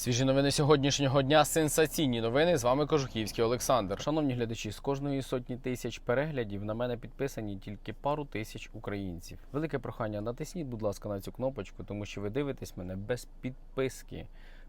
Свіжі новини сьогоднішнього дня. Сенсаційні новини. З вами Кожухівський Олександр. Шановні глядачі, з кожної сотні тисяч переглядів на мене підписані тільки пару тисяч українців. Велике прохання, натисніть, будь ласка, на цю кнопочку, тому що ви дивитесь мене без підписки.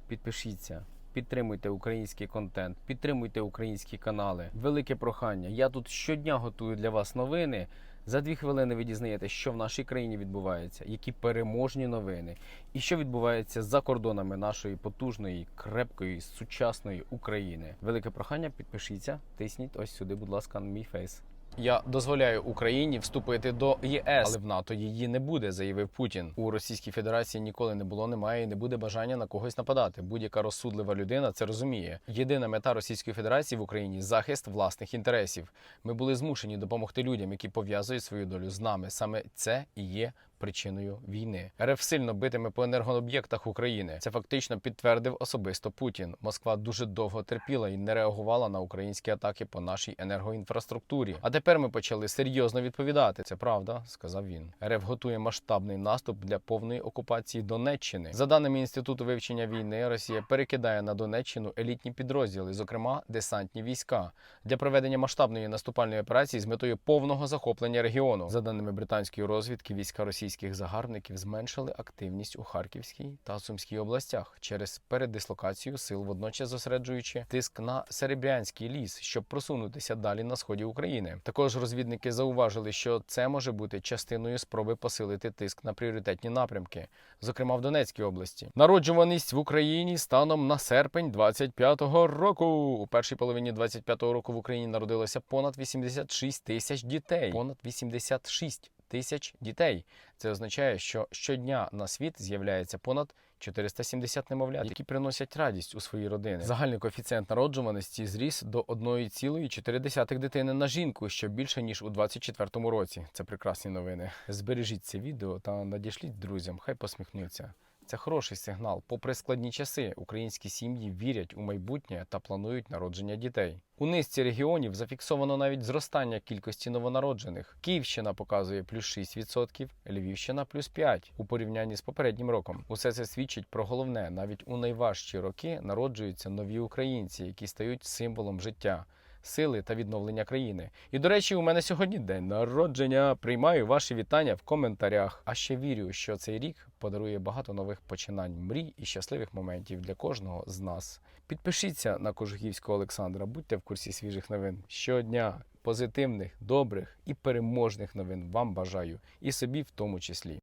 Підпишіться. Підтримуйте український контент, підтримуйте українські канали. Велике прохання. Я тут щодня готую для вас новини. За дві хвилини ви дізнаєтесь, що в нашій країні відбувається, які переможні новини, і що відбувається за кордонами нашої потужної, крепкої, сучасної України. Велике прохання, підпишіться, тисніть ось сюди, будь ласка, на мій фейс. Я дозволяю Україні вступити до ЄС, але в НАТО її не буде, заявив Путін. У Російській Федерації ніколи не було, немає і не буде бажання на когось нападати. Будь-яка розсудлива людина це розуміє. Єдина мета Російської Федерації в Україні захист власних інтересів. Ми були змушені допомогти людям, які пов'язують свою долю з нами. Саме це і є причиною війни. РФ сильно битиме по енергооб'єктах України. Це фактично підтвердив особисто Путін. Москва дуже довго терпіла і не реагувала на українські атаки по нашій енергоінфраструктурі. А тепер ми почали серйозно відповідати. Це правда, сказав він. РФ готує масштабний наступ для повної окупації Донеччини. За даними інституту вивчення війни, Росія перекидає на Донеччину елітні підрозділи, зокрема десантні війська, для проведення масштабної наступальної операції з метою повного захоплення регіону. За даними британської розвідки, війська російських загарбників зменшили активність у Харківській та Сумській областях через передислокацію сил, водночас зосереджуючи тиск на Серебрянський ліс, щоб просунутися далі на сході України. Також розвідники зауважили, що це може бути частиною спроби посилити тиск на пріоритетні напрямки, зокрема в Донецькій області. Народжуваність в Україні станом на серпень 25-го року. У першій половині 25-го року в Україні народилося понад 86 тисяч дітей. Понад 86 тисяч дітей. Це означає, що щодня на світ з'являється понад 470 немовлят, які приносять радість у свої родини. Загальний коефіцієнт народжуваності зріс до 1,4 дитини на жінку, що більше ніж у 24-му році. Це прекрасні новини. Збережіть це відео та надішліть друзям, хай посміхнуться. Це хороший сигнал. Попри складні часи, українські сім'ї вірять у майбутнє та планують народження дітей. У низці регіонів зафіксовано навіть зростання кількості новонароджених. Київщина показує плюс 6%, Львівщина плюс 5% у порівнянні з попереднім роком. Усе це свідчить про головне: навіть у найважчі роки народжуються нові українці, які стають символом життя. Сили та відновлення країни. І до речі, у мене сьогодні день народження. Приймаю ваші вітання в коментарях. А ще вірю, що цей рік подарує багато нових починань, мрій і щасливих моментів для кожного з нас. Підпишіться на Кожухівського Олександра, будьте в курсі свіжих новин. Щодня позитивних, добрих і переможних новин вам бажаю, і собі в тому числі.